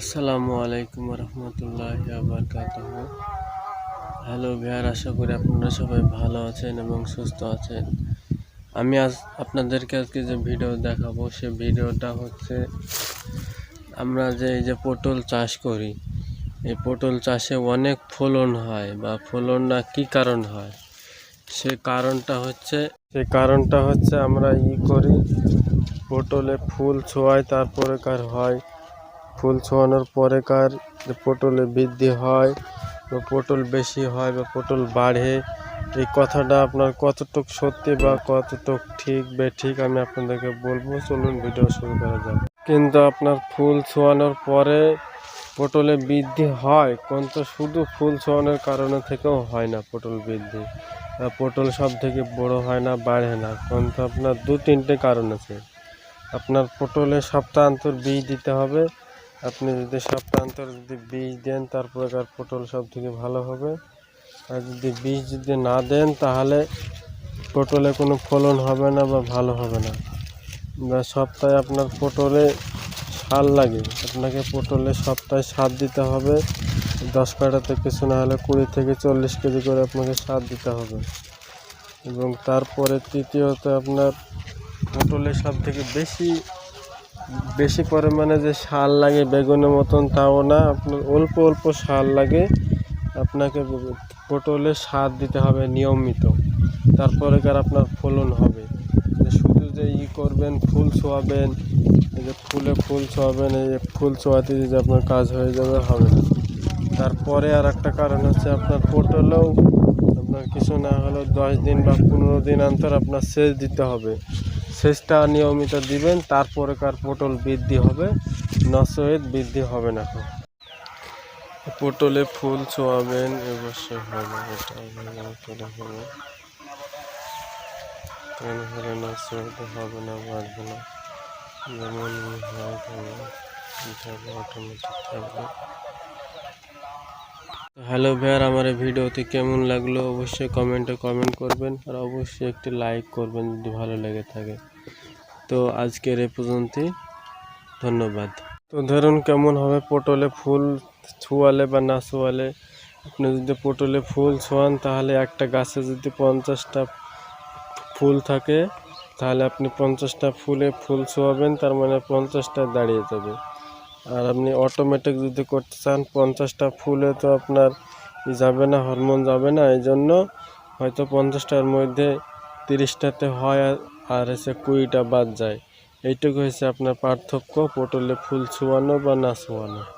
আসসালামু আলাইকুম রহমতুল্লাহ বারকাত হ্যালো বিহার আশা করি আপনারা সবাই ভালো আছেন এবং সুস্থ আছেন। আমি আজ আপনাদেরকে আজকে যে ভিডিও দেখাবো, সে ভিডিওটা হচ্ছে আমরা যে এই যে পটল চাষ করি, এই পটল চাষে অনেক ফলন হয় বা ফলন না কী কারণ হয়? সে কারণটা হচ্ছে, সে কারণটা হচ্ছে আমরা ই করি, পটলে ফুল ছোঁয়াই তারপরে কার হয় ফুল ছোঁয়ানোর পরে কার যে পটলে বৃদ্ধি হয় বা পটল বেশি হয় বা পটল বাড়ে, এই কথাটা আপনার কতটুক সত্যি বা কতটুক ঠিক বে ঠিক আমি আপনাদেরকে বলব। চলুন ভিডিও শুরু করা যাক। কিন্তু আপনার ফুল ছোঁয়ানোর পরে পটলে বৃদ্ধি হয়, কিন্তু শুধু ফুল ছোঁয়ানোর কারণে থেকেও হয় না পটল বৃদ্ধি। পটল সব থেকে বড় হয় না, বাড়ে না, কিন্তু আপনার দু তিনটে কারণ আছে। আপনার পটলে সপ্তাহান্তর বীজ দিতে হবে আপনি যদি সপ্তাহান্তর যদি বীজ দেন তারপরে কার পটল সব থেকে ভালো হবে। আর যদি বীজ যদি না দেন, তাহলে পটলে কোনো ফলন হবে না বা ভালো হবে না। বা সপ্তাহে আপনার পটলে সার লাগে। আপনাকে পটলে সপ্তাহে সার দিতে হবে। দশ কাটাতে কিছু না হলে কুড়ি থেকে চল্লিশ কেজি করে আপনাকে সার দিতে হবে। এবং তারপরে তৃতীয়ত আপনার পটলে সব থেকে বেশি বেশি পরিমাণে যে সার লাগে বেগুনের মতন, তাও না। আপনার অল্প অল্প সার লাগে আপনাকে পটলে সার দিতে হবে নিয়মিত। তারপরে কার আপনার ফলন হবে? যে শুধু যে ই করবেন, ফুল ছোয়াবেন এই যে ফুলে ফুল ছোয়াবেন এই যে ফুল ছোয়াতে যদি আপনার কাজ হয়ে যাবে হবে না। তারপরে আর একটা কারণ হচ্ছে আপনার পটলেও আপনার কিছু না হলেও দশ দিন বা পনেরো দিন অন্তর আপনার সেচ দিতে হবে। সেচটা নিয়মিত দিবেন তারপরে কার পটল বৃদ্ধি হবে নসয়েদ বৃদ্ধি হবে না পটলে ফুল ছোঁয়াবেন অবশ্যই হবে এটা হবে কেন হলে নসয়েদ হবে না, বাড়বে না। যেমন হয় অটোমেটিক থাকবে। হ্যালো ভাইয়ার, আমার এই ভিডিওতে কেমন লাগল অবশ্যই কমেন্টে কমেন্ট করবেন আর অবশ্যই একটি লাইক করবেন যদি ভালো লেগে থাকে। তো আজকের এ পর্যন্তই, ধন্যবাদ। তো ধরুন কেমন হবে পটলে ফুল ছোয়ালে বা না ছোয়ালে, আপনি যদি পটলে ফুল ছোয়ান তাহলে একটা গাছে যদি পঞ্চাশটা ফুল থাকে, তাহলে আপনি পঞ্চাশটা ফুলে ফুল ছোয়াবেন, তার মানে পঞ্চাশটা দাঁড়িয়ে যাবে। আর আপনি অটোমেটিক যদি করতে চান, পঞ্চাশটা ফুলে তো আপনার যাবে না হরমোন যাবে না, এই জন্য হয়তো পঞ্চাশটার মধ্যে তিরিশটাতে হয় আর- হচ্ছে কুড়িটা বাদ যায়। এইটুকু হয়েছে আপনার পার্থক্য, পটলে ফুল ছোয়ানো বা না ছোঁয়ানো।